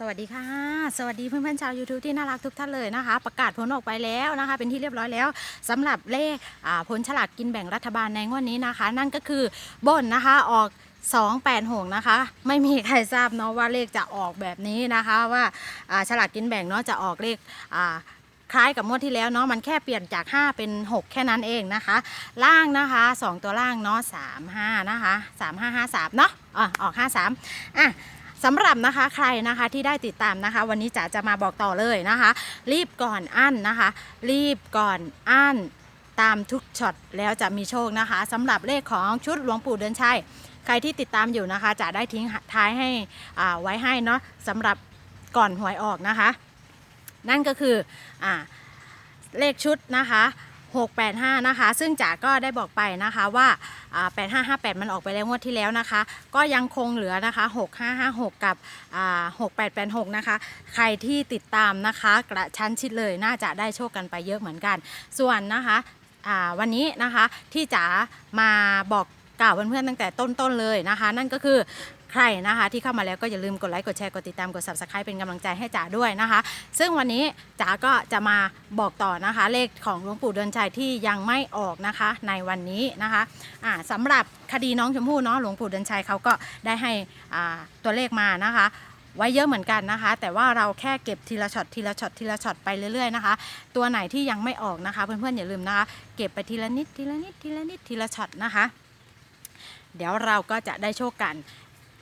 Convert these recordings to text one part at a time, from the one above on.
สวัสดีค่ะ สวัสดีเพื่อนๆชาว YouTube ที่น่ารักทุกท่านเลยนะคะ ประกาศผลออกไปแล้วนะคะ เป็นที่เรียบร้อยแล้วสำหรับเลขผลฉลากกินแบ่งรัฐบาลในงวดนี้นะคะ นั่นก็คือบนนะคะออก286นะคะ ไม่มีใครทราบเนาะว่าเลขจะออกแบบนี้นะคะ ว่าฉลากกินแบ่งเนาะจะออกเลขคล้ายกับงวดที่แล้วเนาะมันแค่เปลี่ยนจาก 5 เป็น 6 แค่นั้นเองนะคะ ล่างนะคะ 2 ตัวล่างเนาะ35 นะคะ 3553 เนาะอะออก 53อะ สำหรับนะคะใครนะคะที่ได้ติดตามนะคะ วันนี้จ๋าจะมาบอกต่อเลยนะคะ รีบก่อนอั้นนะคะ รีบก่อนอั้นตามทุกช็อตแล้วจะมีโชคนะคะสำหรับเลขของชุดหลวงปู่เดือนชัยใครที่ติดตามอยู่นะคะ จะได้ทิ้งท้ายให้อ่าไว้ให้เนาะสำหรับก่อนหวยออกนะคะ นั่นก็คืออเลขชุดนะคะ 685 นะคะ ซึ่งจ๋าก็ได้บอกไปนะคะว่า8558 มันออกไปแล้วงวดที่แล้วนะคะ ก็ยังคงเหลือนะคะ 6556 กับ 6886 นะคะ ใครที่ติดตามนะคะ กระชั้นชิดเลยน่าจะได้โชคกันไปเยอะเหมือนกัน ส่วนนะคะวันนี้นะคะที่จ๋ามาบอก กล่าวเพื่อนๆตั้งแต่ต้นๆเลยนะคะ นั่นก็คือใครนะคะ ที่เข้ามาแล้วก็อย่าลืมกดไลค์กดแชร์กดติดตามกด subscribe เป็นกำลังใจให้จ๋าด้วยนะคะ ซึ่งวันนี้จ๋าก็จะมาบอกต่อนะคะ เลขของหลวงปู่เดินชัยที่ยังไม่ออกนะคะ ในวันนี้นะคะอ่าสำหรับคดีน้องชมพู่เนาะหลวงปู่เดินชัยเขาก็ได้ให้อ่าตัวเลขมานะคะไว้เยอะเหมือนกันนะคะ แต่ว่าเราแค่เก็บทีละช็อตทีละช็อตทีละช็อตไปเรื่อยๆนะคะ ตัวไหนที่ยังไม่ออกนะคะ เพื่อนๆอย่าลืมนะคะ เก็บไปทีละนิดทีละนิดทีละนิดทีละช็อตนะคะ เดี๋ยวเราก็จะได้โชคกัน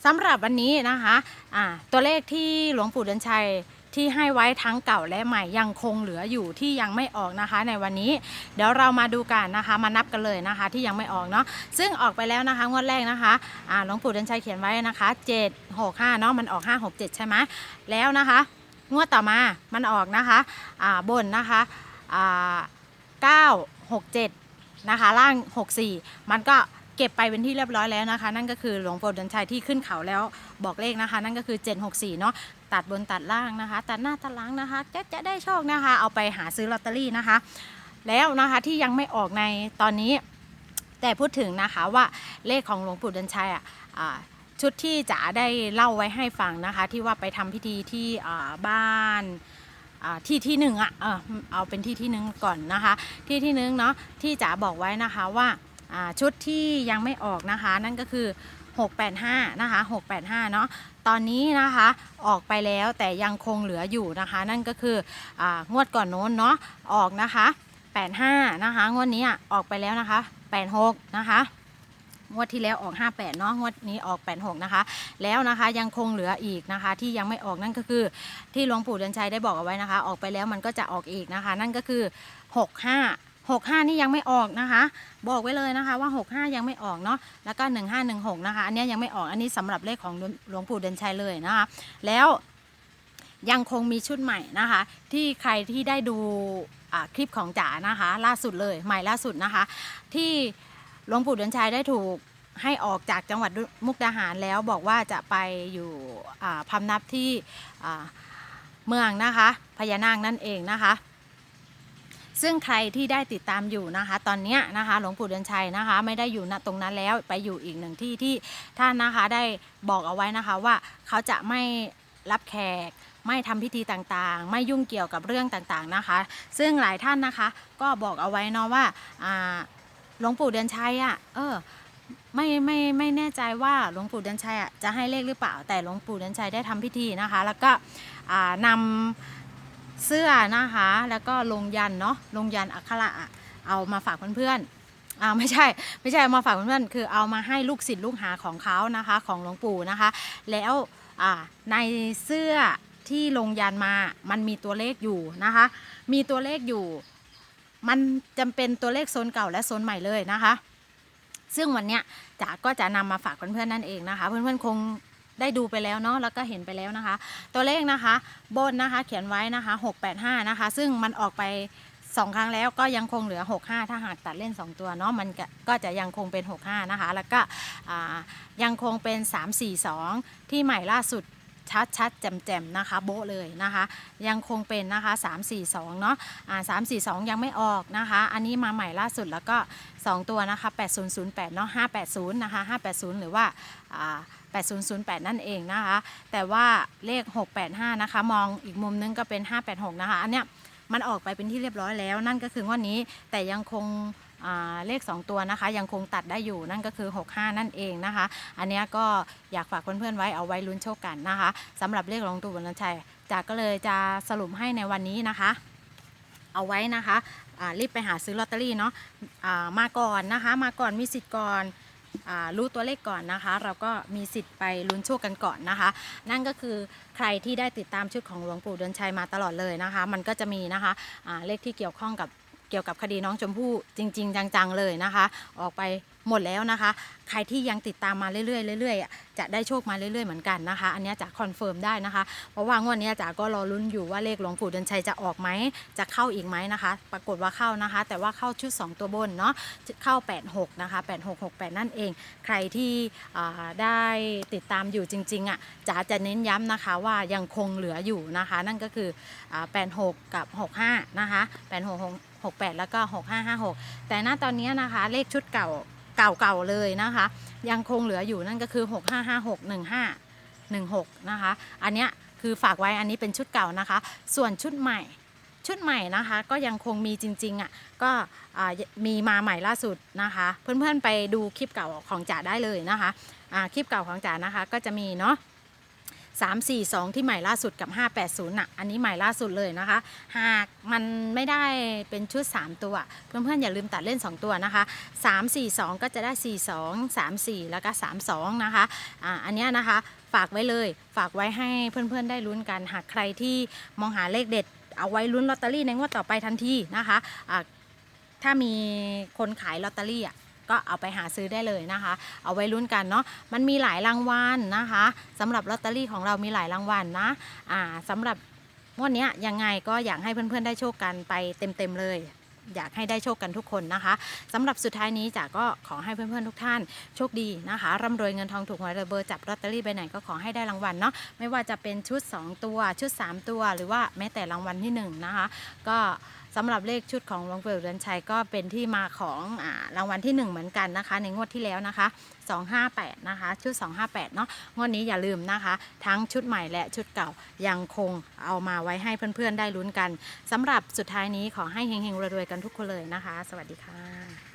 สำหรับวันนี้นะคะอ่าตัวเลขที่หลวงปู่เดินชัยที่ให้ไว้ทั้งเก่าและใหม่ยังคงเหลืออยู่ที่ยังไม่ออกนะคะ ในวันนี้ เดี๋ยวเรามาดูกันนะคะ มานับกันเลยนะคะ ที่ยังไม่ออกเนาะซึ่งออกไปแล้วนะคะงวดแรกนะคะอ่าหลวงปู่เดินชัยเขียนไว้นะคะ 7 6 5เนาะมันออก 5 6 7 ใช่ไหมแล้วนะคะ งวดต่อมามันออกนะคะอ่าบนนะคะอ่า9 6 7 นะคะ ล่าง 64 มันก็ เก็บไปเป็นที่เรียบร้อยแล้วนะคะ นั่นก็คือหลวงปู่เดินชัยที่ขึ้นเขาแล้วบอกเลขนะคะ นั่นก็คือ 764 เนาะตัดบนตัดล่างนะคะ ตัดหน้าตัดหลังนะคะจะจะได้โชคนะคะ เอาไปหาซื้อลอตเตอรี่นะคะ แล้วนะคะที่ยังไม่ออกในตอนนี้ แต่พูดถึงนะคะว่าเลขของหลวงปู่เดินชัยอะอ่าชุดที่จ๋าได้เล่าไว้ให้ฟังนะคะ ที่ว่าไปทำพิธีที่บ้านที่ที่หนึ่งอะเอาเป็นที่ที่หนึ่งก่อนนะคะ ที่ที่หนึ่งเนาะที่จ๋าบอกไว้นะคะว่า ชุดที่ยังไม่ออกนะคะ นั่นก็คือ 685 นะคะ 685 เนาะตอนนี้นะคะออกไปแล้วแต่ยังคงเหลืออยู่นะคะ นั่นก็คือองวดก่อนโน้นเนาะออกนะคะ 85 นะคะ งวดนี้อออกไปแล้วนะคะ 86 นะคะงวดที่แล้วออก 58เนาะงวดนี้ออก 86 นะคะ แล้วนะคะยังคงเหลืออีกนะคะ ที่ยังไม่ออกนั่นก็คือ ที่หลวงปู่เดือนชัยได้บอกเอาไว้นะคะ ออกไปแล้วมันก็จะออกอีกนะคะ นั่นก็คือ 65 65 นี่ยังไม่ออกนะคะ บอกไว้เลยนะคะว่า 65 ยังไม่ออกเนาะแล้วก็ 1516 นะคะ อันนี้ยังไม่ออกอันนี้สำหรับเลขของหลวงปู่เดือนชัยเลยนะคะ แล้วยังคงมีชุดใหม่นะคะ ที่ใครที่ได้ดูคลิปของจ๋านะคะ ล่าสุดเลยใหม่ล่าสุดนะคะ ที่หลวงปู่เดือนชัยได้ถูกให้ออกจากจังหวัดมุกดาหารแล้วบอกว่าจะไปอยู่พำนับที่เมืองนะคะพญานาคนั่นเองนะคะ ซึ่งใครที่ได้ติดตามอยู่นะคะ ตอนนี้นะคะหลวงปู่เดือนชัยนะคะ ไม่ได้อยู่ณตรงนั้นแล้วไปอยู่อีกหนึ่งที่ที่ท่านนะคะได้บอกเอาไว้นะคะว่าเขาจะไม่รับแขกไม่ทำพิธีต่างๆ ไม่ยุ่งเกี่ยวกับเรื่องต่างๆนะคะ ซึ่งหลายท่านนะคะ ก็บอกเอาไว้เนาะว่าหลวงปู่เดือนชัยอะเออไม่ไม่ไม่แน่ใจว่าหลวงปู่เดือนชัยอะจะให้เลขหรือเปล่าแต่หลวงปู่เดือนชัยได้ทำพิธีนะคะ แล้วก็อ่านำ เสื้อนะคะ แล้วก็ลงยันเนาะลงยันอักขระเอามาฝากเพื่อนๆอ่าไม่ใช่ ไม่ใช่เอามาฝากเพื่อนๆคือเอามาให้ลูกศิษย์ลูกหาของเขานะคะ ของหลวงปู่นะคะ แล้วอ่าในเสื้อที่ลงยันมา มันมีตัวเลขอยู่นะคะ มีตัวเลขอยู่ มันจำเป็นตัวเลขโซนเก่าและโซนใหม่เลยนะคะ ซึ่งวันเนี้ยจ๋าก็จะนำมาฝากเพื่อนๆนั่นเองนะคะ เพื่อนๆคง ได้ดูไปแล้วเนาะแล้วก็เห็นไปแล้วนะคะ ตัวเลขนะคะบนนะคะเขียนไว้นะคะ 685 นะคะ ซึ่งมันออกไป2ครั้งแล้วก็ยังคงเหลือ 65 ถ้าหากตัดเล่น 2 ตัวเนาะมันก็จะยังคงเป็น 65 นะคะ แล้วก็ยังคงเป็น 342 ที่ใหม่ล่าสุดชัดชัดๆแจ่มแจ่มนะคะ โบเลยนะคะ ยังคงเป็นนะคะ 342 เนาะอ่า342 ยังไม่ออกนะคะ อันนี้มาใหม่ล่าสุดแล้วก็ 2 ตัวนะคะ 8008 เนาะ580 นะคะ 580 หรือว่าอ่า 8008 นั่นเองนะคะ แต่ว่าเลข 685 นะคะ มองอีกมุมนึงก็เป็น 586 นะคะ อันเนี้ยมันออกไปเป็นที่เรียบร้อยแล้ว นั่นก็คืองวดนี้แต่ยังคงเลข 2 ตัวนะคะ ยังคงตัดได้อยู่นั่นก็คือ 65 นั่นเองนะคะ อันเนี้ยก็อยากฝากเพื่อนๆไว้เอาไว้ลุ้นโชคกันนะคะสำหรับเลขหลงตู่บรรณชัยจากก็เลยจะสรุปให้ในวันนี้นะคะ เอาไว้นะคะรีบไปหาซื้อลอตเตอรี่เนาะอ่ามาก่อนนะคะ มาก่อนมีสิทธิ์ก่อน รู้ตัวเลขก่อนนะคะ เราก็มีสิทธิ์ไปลุ้นโชคกันก่อนนะคะ นั่นก็คือใครที่ได้ติดตามชุดของหลวงปู่เดินชัยมาตลอดเลยนะคะ มันก็จะมีนะคะะเลขที่เกี่ยวข้องกับเกี่ยวกับคดีน้องชมพู่จริง ๆ จังๆเลยนะคะ ออกไป หมดแล้วนะคะ ใครที่ยังติดตามมาเรื่อยๆเรื่อยๆจะได้โชคมาเรื่อยๆเหมือนกันนะคะ อันนี้จะคอนเฟิร์มได้นะคะ เพราะว่างวดนี้จ๋าก็รอลุ้นอยู่ว่าเลขหลวงปู่เดินชัยจะออกไหมจะเข้าอีกไหมนะคะ ปรากฏว่าเข้านะคะ แต่ว่าเข้าชุด 2 ตัวบนเนาะเข้า 86 นะคะ 8668 นั่นเอง ใครที่ได้ติดตามอยู่จริงๆอะจ๋าจะเน้นย้ำนะคะว่ายังคงเหลืออยู่นะคะ นั่นก็คือ 86 กับ 65 นะคะ 86 68 แล้วก็ 6556 แต่ณตอนนี้นะคะเลขชุดเก่า เก่าๆเลยนะคะ ยังคงเหลืออยู่นั่นก็คือ 655615 16 นะคะ อันเนี้ยคือฝากไว้อันนี้เป็นชุดเก่านะคะ ส่วนชุดใหม่ชุดใหม่นะคะก็ยังคงมีจริงๆอะก็มีมาใหม่ล่าสุดนะคะ เพื่อนๆไปดูคลิปเก่าของจ๋าได้เลยนะคะะคลิปเก่าของจ๋านะคะก็จะมีเนาะ 3 4 2 ที่ใหม่ล่าสุดกับ 580น่ะ อันนี้ใหม่ล่าสุดเลยนะคะ หากมันไม่ได้เป็นชุด 3 ตัว เพื่อนๆ อย่าลืมตัดเล่น 2 ตัวนะคะ 3 4 2 ก็จะได้ 4 2 3 4 แล้วก็ 3 2 นะคะอ่าอันนี้นะคะฝากไว้เลย ฝากไว้ให้เพื่อนๆ ได้ลุ้นกัน หากใครที่มองหาเลขเด็ด เอาไว้ลุ้นลอตเตอรี่ในงวดต่อไปทันทีนะคะอ่าถ้ามีคนขายลอตเตอรี่อะ ก็เอาไปหาซื้อได้เลยนะคะ เอาไว้ลุ้นกันเนาะมันมีหลายรางวัลนะคะสำหรับลอตเตอรี่ของเรามีหลายรางวัลนะอ่าสำหรับงวดนี้ยังไงก็อยากให้เพื่อนๆได้โชคกันไปเต็มๆเลยอยากให้ได้โชคกันทุกคนนะคะสำหรับสุดท้ายนี้จ๋าก็ขอให้เพื่อนๆทุกท่าน โชคดีนะคะร่ำรวยเงินทองถูกหวยรวยเบอร์จับลอตเตอรี่ไปไหนก็ขอให้ได้รางวัลเนาะไม่ว่าจะเป็นชุด 2 ตัวชุด 3 ตัว หรือว่าแม้แต่รางวัลที่ 1 นะคะ ก็ สำหรับเลขชุดของหลวงปู่เดือนชัยก็เป็นที่มาของอรางวัลที่ 1 เหมือนกันนะคะ ในงวดที่แล้วนะคะ 258 นะคะ ชุด 258 เนาะงวดนี้อย่าลืมนะคะ ทั้งชุดใหม่และชุดเก่ายังคงเอามาไว้ให้เพื่อนๆได้ลุ้นกันสำหรับสุดท้ายนี้ขอให้เฮงๆรวยๆกันทุกคนเลยนะคะ สวัสดีค่ะ